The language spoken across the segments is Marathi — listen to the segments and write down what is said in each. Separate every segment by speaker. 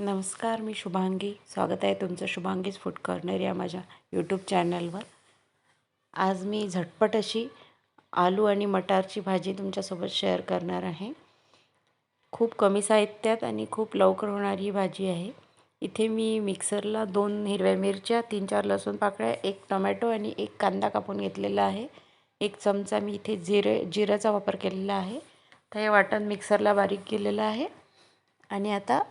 Speaker 1: नमस्कार मी शुभांगी. स्वागत आहे तुमचं शुभांगीज फूड कॉर्नर या माझ्या यूट्यूब चॅनलवर आज मी झटपट अशी आलू आणि मटारची भाजी तुमच्यासोबत शेअर करणार आहे. खूप कमी साहित्यात आणि खूप लवकर होणारी ही भाजी आहे. इथे मी मिक्सरला दोन हिरव्या मिरच्या तीन चार लसूण पाकळ्या एक टोमॅटो आणि एक कांदा कापून घेतलेला आहे. एक चमचा मी इथे जिरे जिऱ्याचा वापर केलेला आहे. तर हे वाटण मिक्सरला बारीक केलेलं आहे. आणि आता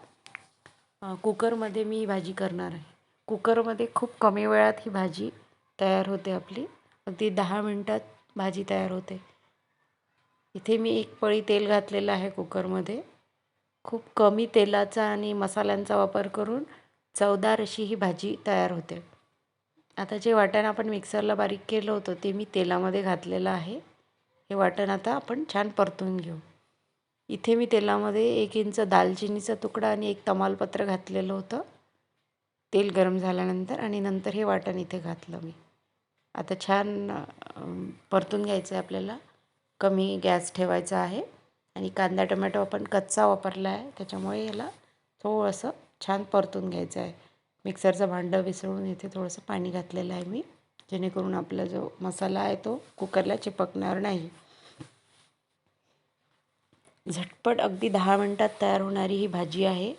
Speaker 1: कुकरमध्ये मी भाजी करणार आहे. कुकरमध्ये खूप कमी वेळात ही भाजी तयार होते आपली. अगदी दहा मिनटात भाजी तयार होते. इथे मी एक पळी तेल घातलेलं आहे कुकरमध्ये. खूप कमी तेलाचा आणि मसाल्यांचा वापर करून चवदार अशी ही भाजी तयार होते. आता जे वाटण आपण मिक्सरला बारीक केलं होतं ते मी तेलामध्ये घातलेलं आहे. हे वाटण आता आपण छान परतून घेऊ. इथे मी तेलामध्ये एक इंच दालचिनीचा तुकडा आणि एक तमालपत्र घातलेलं होतं. तेल गरम झाल्यानंतर आणि नंतर हे वाटण इथे घातलं मी. आता छान परतून घ्यायचं आहे आपल्याला. कमी गॅस ठेवायचा आहे आणि कांदा टोमॅटो आपण कच्चा वापरला आहे. त्याच्यामुळे याला थोडंसं छान परतून घ्यायचं आहे. मिक्सरचं भांडं विसळून इथे थोडंसं पाणी घातलेलं आहे मी. जेणेकरून आपला जो मसाला आहे तो कुकरला चिपकणार नाही. झटपट अगदी दहा मिनटात तयार होणारी ही भाजी आहे.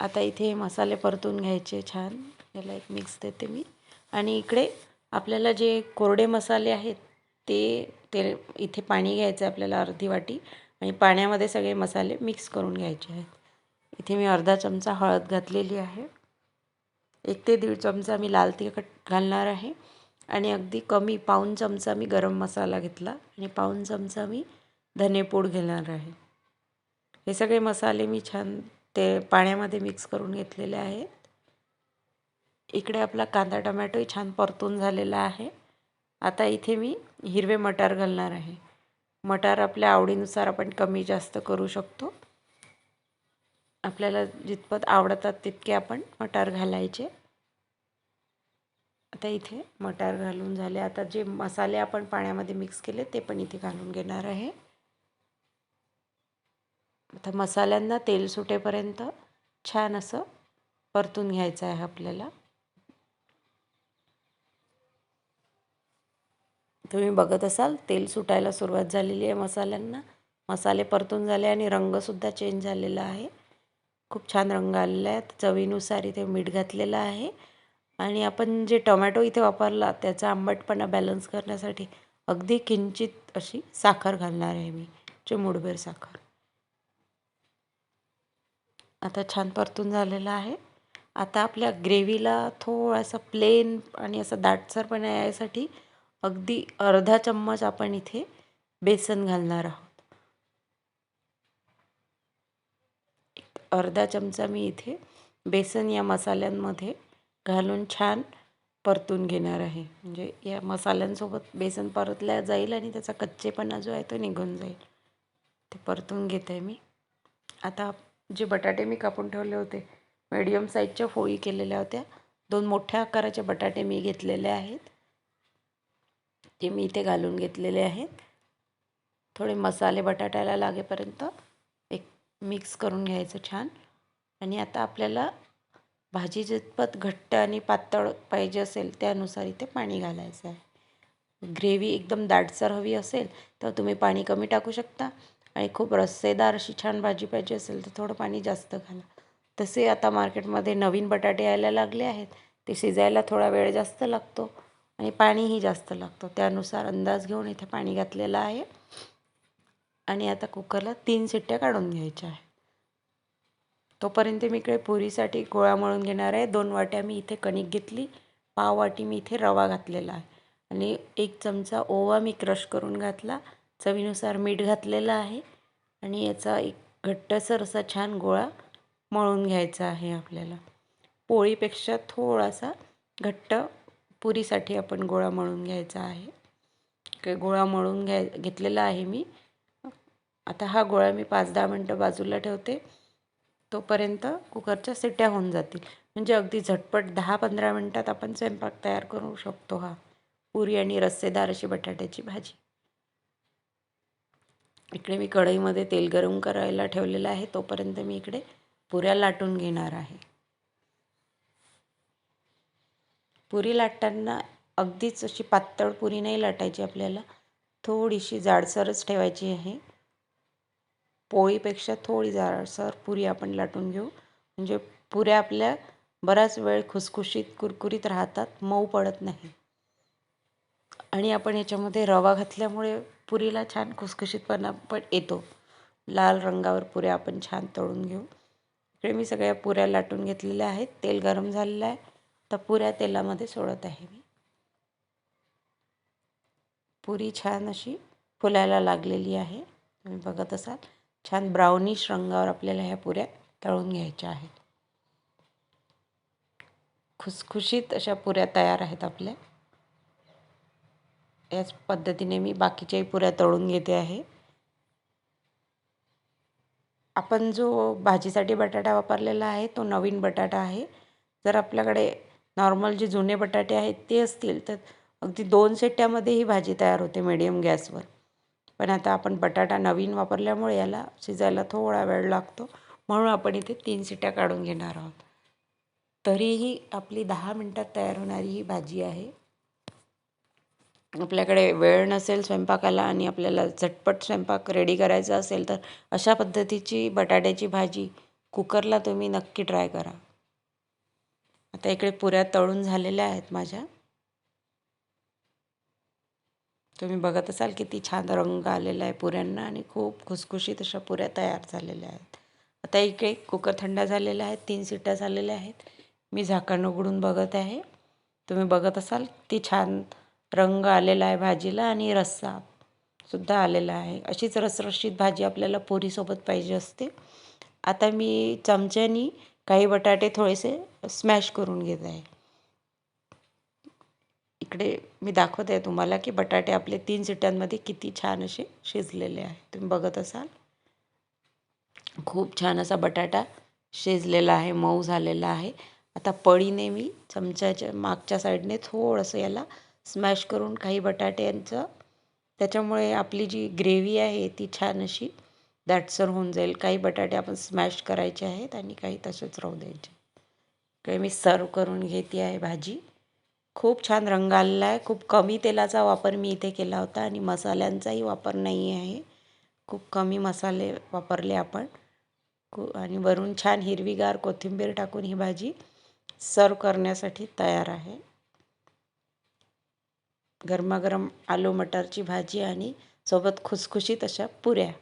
Speaker 1: आता इथे मसाले परतून घ्यायचे छान. याला एक मिक्स देते मी. आणि इकडे आपल्याला जे कोरडे मसाले आहेत ते ते इथे पाणी घ्यायचं आहे आपल्याला अर्धी वाटी. आणि पाण्यामध्ये सगळे मसाले मिक्स करून घ्यायचे आहेत. इथे मी अर्धा चमचा हळद घातलेली आहे. एक ते दीड चमचा मी लाल तिखट घालणार आहे. आणि अगदी कमी पाऊन चमचा मी गरम मसाला घेतला आणि पाऊन चमचा मी धनेपूड घेणार आहे. हे सगळे मसाले मी छान ते पाण्यामध्ये मिक्स करून घेतलेले आहेत. इकडे आपला कांदा टमॅटोही छान परतून झालेला आहे. आता इथे मी हिरवे मटार घालणार आहे. मटार आपल्या आवडीनुसार आपण कमी जास्त करू शकतो. आपल्याला जितपत आवडतात तितके आपण मटार घालायचे. आता इथे मटार घालून झाले. आता जे मसाले आपण पाण्यामध्ये मिक्स केले ते पण इथे घालून घेणार आहे. आता मसाल्यांना तेल सुटेपर्यंत छान असं परतून घ्यायचं आहे आपल्याला. तुम्ही बघत असाल तेल सुटायला सुरुवात झालेली आहे मसाल्यांना. मसाले परतून झाले आणि रंगसुद्धा चेंज झालेला आहे. खूप छान रंग आलेला आहे. चवीनुसार इथे मीठ घातलेलं आहे. आणि आपण जे टोमॅटो इथे वापरला त्याचा आंबटपणा बॅलन्स करण्यासाठी अगदी किंचित अशी साखर घालणार आहे मी चिमुडभर साखर. आता छान परतून झालेलं आहे. आता आपल्या ग्रेव्हीला थोडासा प्लेन आणि असं दाटसरपणा यासाठी अगदी अर्धा चम्मच आपण इथे बेसन घालणार आहोत. अर्धा चमचा मी इथे बेसन या मसाल्यांमध्ये घालून छान परतून घेणार आहे. म्हणजे या मसाल्यांसोबत बेसन परतल्या जाईल आणि त्याचा कच्चेपणा जो आहे तो निघून जाईल. ते परतून घेत आहे मी. आता जे बटाटे मी कापून ठेवले होते मिडियम साईजच्या फोळी केलेल्या होत्या. दोन मोठ्या आकाराचे बटाटे मी घेतलेले आहेत. ते मी इथे घालून घेतलेले आहेत. थोडे मसाले बटाट्याला लागेपर्यंत एक मिक्स करून घ्यायचं छान. आणि आता आपल्याला भाजी जितपत घट्ट आणि पातळ पाहिजे असेल त्यानुसार इथे पाणी घालायचं आहे. ग्रेव्ही एकदम दाटसर हवी असेल तर तुम्ही पाणी कमी टाकू शकता. आणि खूप रस्सेदार अशी छान भाजी पाहिजे असेल तर थोडं पाणी जास्त घाला. तसे आता मार्केटमध्ये नवीन बटाटे यायला लागले आहेत ते शिजायला थोडा वेळ जास्त लागतो आणि पाणीही जास्त लागतं. त्यानुसार अंदाज घेऊन इथे पाणी घातलेलं आहे. आणि आता कुकरला तीन शिट्ट्या काढून घ्यायच्या आहे तोपर्यंत मी इकडे पुरीसाठी गोळा मळून घेणार आहे. दोन वाट्या मी इथे कणिक घेतली. पाव वाटी मी इथे रवा घातलेला आहे. आणि एक चमचा ओवा मी क्रश करून घातला. चवीनुसार मीठ घातलेलं आहे. आणि याचा एक घट्टसर असा छान गोळा मळून घ्यायचा आहे आपल्याला. पोळीपेक्षा थोडासा घट्ट पुरीसाठी आपण गोळा मळून घ्यायचा आहे. गोळा मळून घ्याय घेतलेला आहे मी. आता हा गोळा मी पाच दहा मिनटं बाजूला ठेवते. तोपर्यंत कुकरच्या सिट्या होऊन जातील. म्हणजे अगदी झटपट दहा पंधरा मिनटात आपण स्वयंपाक तयार करू शकतो हा. पुरी आणि रस्सेदार अशी बटाट्याची भाजी. इकडे मी कढईमध्ये तेल गरम करायला ठेवलेलं आहे. तोपर्यंत मी इकडे पुऱ्या लाटून घेणार आहे. पुरी लाटताना अगदीच अशी पातळ पुरी नाही लाटायची आपल्याला. थोडीशी जाडसरच ठेवायची आहे. पोळीपेक्षा थोडी जाडसर पुरी आपण लाटून घेऊ. म्हणजे पुऱ्या आपल्या बराच वेळ खुसखुशीत कुरकुरीत राहतात मऊ पडत नाही. आणि आपण याच्यामध्ये रवा घातल्यामुळे पुरीला छान खुसखुशीतपणा पण येतो. लाल रंगावर पुऱ्या आपण छान तळून घेऊ. इकडे मी सगळ्या पुऱ्या लाटून घेतलेल्या आहेत. तेल गरम झालेलं आहे. तर पुऱ्या तेलामध्ये सोडत आहे मी. पुरी छान अशी फुलायला लागलेली आहे. तुम्ही बघत असाल. छान ब्राउनिश रंगावर आपल्याला ह्या पुऱ्या तळून घ्यायच्या आहेत. खुसखुशीत अशा पुऱ्या तयार आहेत आपल्या. याच पद्धतीने मी बाकीच्याही पुऱ्या तळून घेते आहे. आपण जो भाजीसाठी बटाटा वापरलेला आहे तो नवीन बटाटा आहे. जर आपल्याकडे नॉर्मल जे जुने बटाटे आहेत ते असतील तर अगदी दोन सेट्यामध्ये ही भाजी तयार होते मिडियम गॅसवर पण आता आपण बटाटा नवीन वापरल्यामुळे याला शिजायला थोडा वेळ लागतो. म्हणून आपण इथे तीन सिट्या काढून घेणार आहोत. तरीही आपली दहा मिनटात तयार होणारी ही भाजी आहे. आपल्याकडे वेळ नसेल स्वयंपाकाला आणि आपल्याला झटपट स्वयंपाक रेडी करायचा असेल तर अशा पद्धतीची बटाट्याची भाजी कुकरला तुम्ही नक्की ट्राय करा. आता इकडे पुऱ्या तळून झालेल्या आहेत माझ्या. तुम्ही बघत असाल किती छान रंग आलेला आहे पुऱ्यांना आणि खूप खुसखुशीत अशा पुऱ्या तयार झालेल्या आहेत. आता इकडे कुकर थंड झालेला आहे तीन सिट्ट्या झालेल्या आहेत. मी झाकण उघडून बघत आहे. तुम्ही बघत असाल ती छान रंग आलेला आहे भाजीला आणि रस्सा सुद्धा आलेला आहे. अशीच रसरशीत भाजी आपल्याला पुरीसोबत पाहिजे असते. आता मी चमच्यानी काही बटाटे थोडेसे स्मॅश करून घेत आहे. इकडे मी दाखवत आहे तुम्हाला की बटाटे आपले तीन सिट्ट्यांमध्ये किती छान असे शिजलेले आहे. तुम्ही बघत असाल? खूप छान असा बटाटा शिजलेला आहे मऊ झालेला आहे. आता पळीने मी चमच्याच्या मागच्या साईडने थोडंसं याला स्मॅश करून काही बटाट्यांचं त्याच्यामुळे आपली जी ग्रेव्ही आहे ती छान अशी दाटसर होऊन जाईल. काही बटाटे आपण स्मॅश करायचे आहेत आणि काही तसेच राहू द्यायचे काही मी सर्व करून घेते आहे भाजी. खूप छान रंग आलेला आहे. खूप कमी तेलाचा वापर मी इथे केला होता आणि मसाल्यांचाही वापर नाही आहे. खूप कमी मसाले वापरले आपण. आणि वरून छान हिरवीगार कोथिंबीर टाकून ही भाजी सर्व करण्यासाठी तयार आहे. गरमागरम आलू मटरची भाजी आणि सोबत खुसखुशीत अशा पुऱ्या.